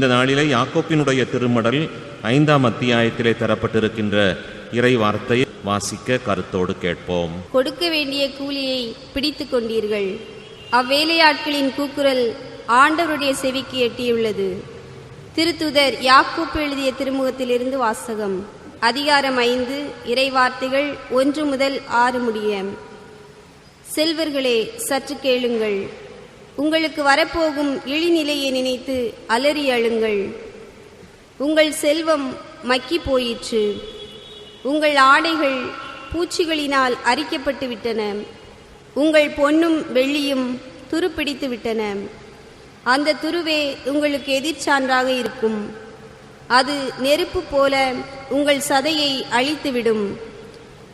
இந்த நாளிலே யாக்கோப்பினுடைய திருமடல் ஐந்தாம் அத்தியாயத்திலே தரப்பட்டிருக்கின்ற இறை வார்த்தையை வாசிக்க கருத்தோடு கேட்போம். கொடுக்க வேண்டிய கூலியை பிடித்து கொண்டீர்கள். அவ்வேலையாட்களின் கூக்குரல் ஆண்டவருடைய செவிக்கு எட்டியுள்ளது. திருத்துதர் யாக்கூப் எழுதிய திருமுகத்திலிருந்து வாசகம். அதிகாரம் ஐந்து இறைவார்த்தைகள் ஒன்று முதல் ஆறு முடிய. செல்வர்களே சற்று கேளுங்கள். உங்களுக்கு வரப்போகும் இழிநிலையை நினைத்து அலறி அழுங்கள். உங்கள் செல்வம் மக்கி போயிற்று. உங்கள் ஆடைகள் பூச்சிகளினால் அரிக்கப்பட்டு விட்டன. உங்கள் பொன்னும் வெள்ளியும் துருப்பிடித்து விட்டன. அந்த துருவே உங்களுக்கு எதிர்ச்சான்றாக இருக்கும். அது நெருப்பு போல உங்கள் சதையை அழித்துவிடும்.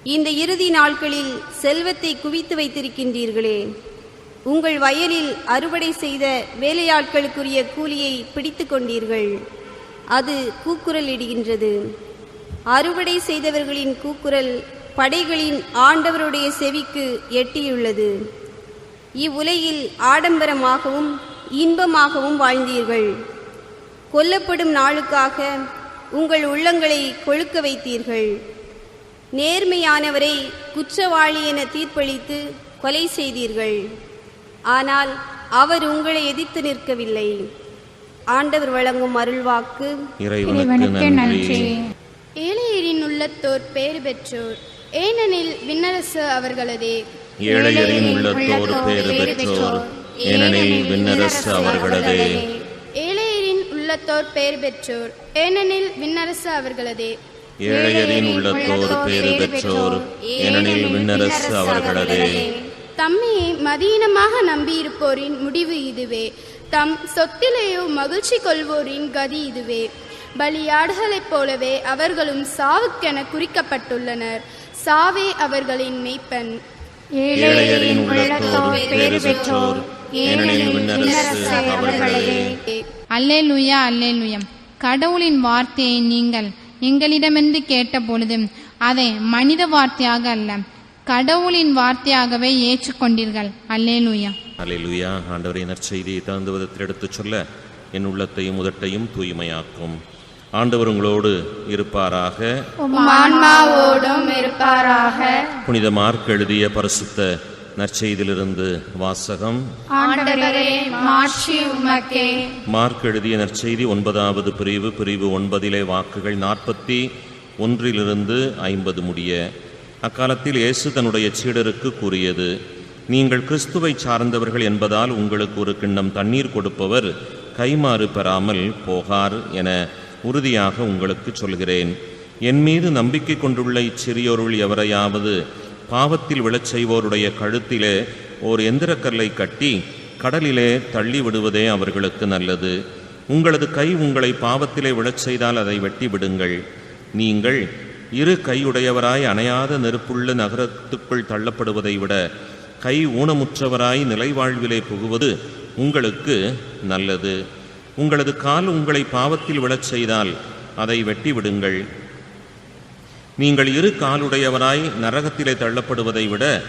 இந்த இறுதி நாட்களில் செல்வத்தை குவித்து வைத்திருக்கின்றீர்களே. உங்கள் வயலில் அறுவடை செய்த வேலையாட்களுக்குரிய கூலியை பிடித்து கொண்டீர்கள். அது கூக்குரல் இடுகின்றது. அறுவடை செய்தவர்களின் கூக்குரல் படைகளின் ஆண்டவருடைய செவிக்கு எட்டியுள்ளது. இவ்வுலகில் ஆடம்பரமாகவும் இன்பமாகவும் வாழ்ந்தீர்கள். கொல்லப்படும் நாளுக்காக உங்கள் உள்ளங்களை கொழுக்க வைத்தீர்கள். நேர்மையானவரை குற்றவாளி என தீர்ப்பளித்து கொலை செய்தீர்கள். ஆனால் அவர் உங்களை எதிர்த்து நிற்கவில்லை. ஆண்டவர் வழங்கும் அருள்வாக்கு. இறைவனுக்கு நன்றி. ஏழையரின் உள்ளத்தோர் பேறு பெற்றோர் ஏனெனில் விண்ணரசு அவர்களதே. ஏழையரின் உள்ளத்தோர் பேறு பெற்றோர் ஏனெனில் விண்ணரசு அவர்களதே. ஏழையரின் உள்ளத்தோர் பேறு பெற்றோர் ஏனெனில் விண்ணரசு அவர்களதே. ஏழையரின் உள்ளத்தோர் பேறு பெற்றோர் ஏனெனில் விண்ணரசு அவர்களதே. தம்மையை மதீனமாக நம்பியிருப்போரின் முடிவு இதுவே. தம் சொத்திலேயோ மகிழ்ச்சி கொள்வோரின் கதி இதுவே. பலியாடுகளைப் போலவே அவர்களும் சாவுக்கென குறிக்கப்பட்டுள்ளனர். சாவே அவர்களின் மெய்ப்பன். ஏழையரின் உள்ளத்தோர் பேறு பெற்றோர் அல்லேலுயா அல்லேலுயா கடவுளின் வார்த்தையை நீங்கள் எங்களிடமிருந்து கேட்டபொழுது அதை மனித வார்த்தையாக அல்ல. கடவுளின் வார்த்தையாகவே ஏற்றுக்கொண்டீர்கள். அல்லேலுயா. அல்லேலூயா. ஆண்டவரின் நற்செய்தியை தகுந்த விதத்தில் எடுத்துச் சொல்ல என் உள்ளத்தையும் உதட்டையும் தூய்மையாக்கும். ஆண்டவர் உங்களோடு இருப்பாராக. ஆன்மாவோடும் இருப்பாராக. புனித மார்க் எழுதிய பரிசுத்த நற்செய்தியிலிருந்து வாசகம். ஆண்டவரே மாட்சி உமக்கே. மார்க் எழுதிய நற்செய்தி ஒன்பதாவது பிரிவு பிரிவு ஒன்பதிலே வாக்குகள் நாற்பத்தி ஒன்றிலிருந்து ஐம்பது முடிய. அக்காலத்தில் இயேசு தன்னுடைய சீடருக்கு கூறியது நீங்கள் கிறிஸ்துவை சார்ந்தவர்கள் என்பதால் உங்களுக்கு ஒரு கிண்ணம் தண்ணீர் கொடுப்பவர் கைமாறு பெறாமல் போகார் என உறுதியாக உங்களுக்கு சொல்கிறேன். என் மீது நம்பிக்கை கொண்டுள்ள இச்சிறியோருள் எவரையாவது பாவத்தில் விழச் செய்வோருடைய கழுத்திலே ஓர் எந்திரக்கல்லை கட்டி கடலிலே தள்ளி விடுவதே அவர்களுக்கு நல்லது. உங்களது கை உங்களை பாவத்திலே விழச் செய்தால் அதை வெட்டி விடுங்கள். நீங்கள் இரு கையுடையவராய் அணையாத நெருப்புள்ள நகரத்துக்குள் தள்ளப்படுவதை விட கை ஊனமுற்றவராய் நிலைவாழ்விலே புகுவது உங்களுக்கு நல்லது. உங்களது கால் உங்களை பாவத்தில் விழச் செய்தால் அதை வெட்டி விடுங்கள் நீங்கள் இரு காலுடையவராய் நரகத்திலே தள்ளப்படுவதை விட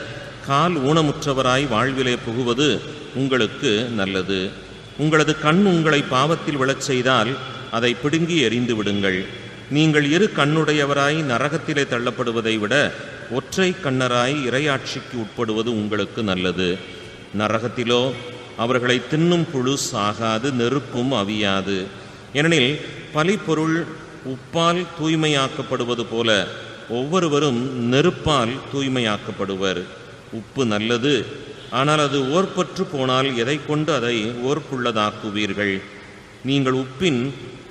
கால் ஊனமுற்றவராய் வாழ்விலே புகுவது உங்களுக்கு நல்லது. உங்களது கண் உங்களை பாவத்தில் விழச் செய்தால் அதை பிடுங்கி எறிந்து விடுங்கள் நீங்கள் இரு கண்ணுடையவராய் நரகத்திலே தள்ளப்படுவதை விட ஒற்றை கண்ணராய் இரையாட்சிக்கு உட்படுவது உங்களுக்கு நல்லது. நரகத்திலோ அவர்களை தின்னும் புழு சாகாது நெருப்பும் அவியாது. ஏனெனில் பலிப்பொருள் உப்பால் தூய்மையாக்கப்படுவது போல ஒவ்வொருவரும் நெருப்பால் தூய்மையாக்கப்படுவர். உப்பு நல்லது ஆனால் அது ஓர்பற்று போனால் எதை கொண்டு அதை ஓர்ப்புள்ளதாக்குவீர்கள்? நீங்கள் உப்பின்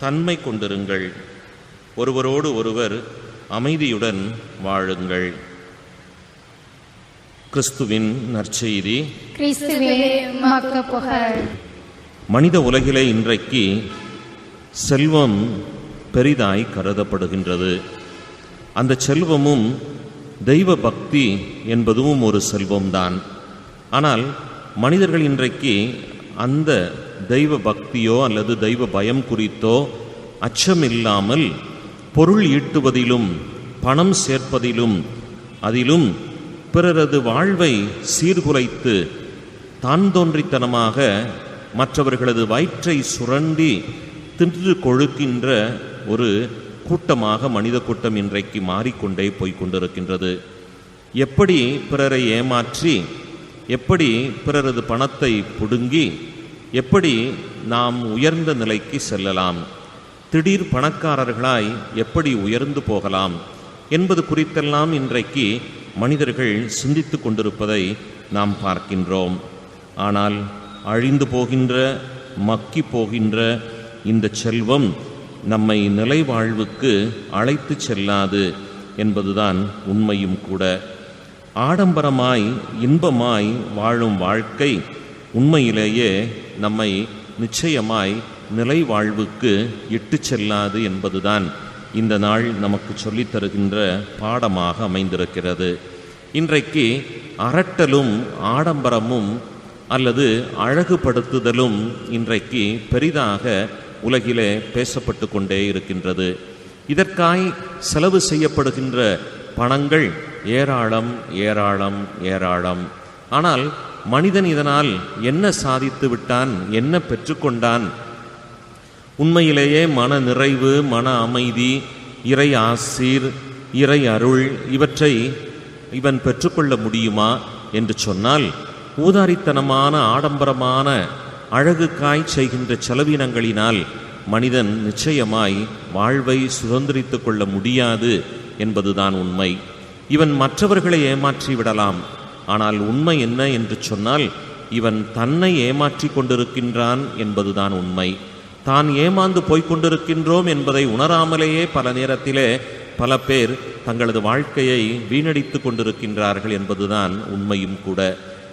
தன்மை கொண்டிருங்கள். ஒருவரோடு ஒருவர் அமைதியுடன் வாழுங்கள். கிறிஸ்துவின் நற்செய்தி. மனித உலகிலே இன்றைக்கு செல்வம் பெரிதாய் கருதப்படுகின்றது. அந்த செல்வமும் தெய்வ பக்தி என்பதும் ஒரு செல்வம்தான். ஆனால் மனிதர்கள் இன்றைக்கு அந்த தெய்வ பக்தியோ அல்லது தெய்வ பயம் குறித்தோ அச்சமில்லாமல் பொருள் ஈட்டுவதிலும் பணம் சேர்ப்பதிலும் அதிலும் பிறரது வாழ்வை சீர்குலைத்து தான் தோன்றித்தனமாக மற்றவர்களது வயிற்றை சுரண்டி தின்று கொழுக்கின்ற ஒரு கூட்டமாக மனித கூட்டம் இன்றைக்கு மாறிக்கொண்டே போய்க் கொண்டிருக்கின்றது. எப்படி பிறரை ஏமாற்றி எப்படி பிறரது பணத்தை புடுங்கி எப்படி நாம் உயர்ந்த நிலைக்கு செல்லலாம்? திடீர் பணக்காரர்களாய் எப்படி உயர்ந்து போகலாம் என்பது குறித்தெல்லாம் இன்றைக்கு மனிதர்கள் சிந்தித்து கொண்டிருப்பதை நாம் பார்க்கின்றோம். ஆனால் அழிந்து போகின்ற மக்கி போகின்ற இந்த செல்வம் நம்மை நிலை வாழ்வுக்கு அழைத்து செல்லாது என்பதுதான் உண்மையும் கூட. ஆடம்பரமாய் இன்பமாய் வாழும் வாழ்க்கை உண்மையிலேயே நம்மை நிச்சயமாய் நிலை வாழ்வுக்கு இட்டு செல்லாது என்பதுதான் இந்த நாள் நமக்கு சொல்லித் தருகின்ற பாடமாக அமைந்திருக்கிறது. இன்றைக்கு அரட்டலும் ஆடம்பரமும் அல்லது அழகுபடுத்துதலும் இன்றைக்கு பெரிதாக உலகிலே பேசப்பட்டு கொண்டே இருக்கின்றது. இதற்காய் செலவு செய்யப்படுகின்ற பணங்கள் ஏராளம் ஏராளம் ஏராளம். ஆனால் மனிதன் இதனால் என்ன சாதித்து விட்டான் என்ன பெற்றுக்கொண்டான் உண்மையிலேயே மன நிறைவு மன அமைதி இறை ஆசீர் இறை அருள் இவற்றை இவன் பெற்றுக்கொள்ள முடியுமா என்று சொன்னால் ஊதாரித்தனமான ஆடம்பரமான அழகுக்காய் செய்கின்ற செலவினங்களினால் மனிதன் நிச்சயமாய் வாழ்வை சுதந்திரித்து கொள்ள முடியாது என்பதுதான் உண்மை. இவன் மற்றவர்களை ஏமாற்றி விடலாம். ஆனால் உண்மை என்ன என்று சொன்னால் இவன் தன்னை ஏமாற்றி கொண்டிருக்கின்றான் என்பதுதான் உண்மை. தான் ஏமாந்து போய்கொண்டிருக்கின்றோம் என்பதை உணராமலேயே பல நேரத்திலே பல பேர் தங்களது வாழ்க்கையை வீணடித்து கொண்டிருக்கின்றார்கள் என்பதுதான் உண்மையும் கூட.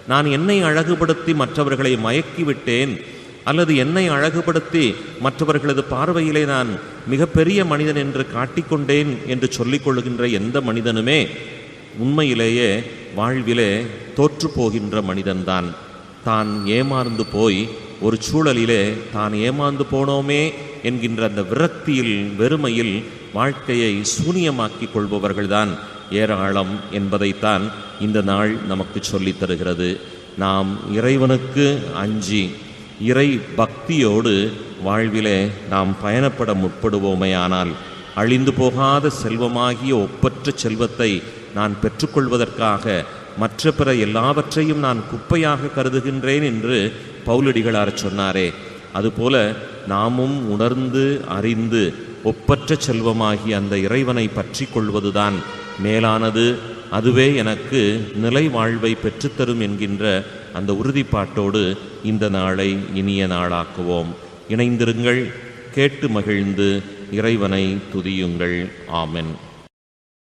நான் என்னை அழகுபடுத்தி மற்றவர்களை மயக்கிவிட்டேன் அல்லது என்னை அழகுபடுத்தி மற்றவர்களது பார்வையிலே நான் மிகப்பெரிய மனிதன் என்று காட்டிக்கொண்டேன் என்று சொல்லிக்கொள்கின்ற எந்த மனிதனுமே உண்மையிலேயே வாழ்விலே தோற்று போகின்ற மனிதன்தான். தான் ஏமாந்து போய் ஒரு சூழலிலே தான் ஏமாந்து போனோமே என்கின்ற அந்த விரக்தியில் வெறுமையில் வாழ்க்கையை சூனியமாக்கி கொள்பவர்கள்தான் ஏராளம் என்பதைத்தான் இந்த நாள் நமக்கு சொல்லித் தருகிறது. நாம் இறைவனுக்கு அஞ்சி இறை பக்தியோடு வாழ்விலே நாம் பயணப்பட முற்படுவோமேயானால் அழிந்து போகாத செல்வமாகிய ஒப்பற்ற செல்வத்தை நான் பெற்றுக்கொள்வதற்காக மற்ற பிற எல்லாவற்றையும் நான் குப்பையாக கருதுகின்றேன் என்று பவுலடிகளார் சொன்னாரே. அதுபோல நாமும் உணர்ந்து அறிந்து ஒப்பற்ற செல்வமாகி அந்த இறைவனை பற்றி கொள்வதுதான் மேலானது. அதுவே எனக்கு நிலை வாழ்வை பெற்றுத்தரும் என்கின்ற அந்த உறுதிப்பாட்டோடு இந்த நாளை இனிய நாளாக்குவோம். இணைந்திருங்கள் கேட்டு மகிழ்ந்து இறைவனை துதியுங்கள். ஆமென்.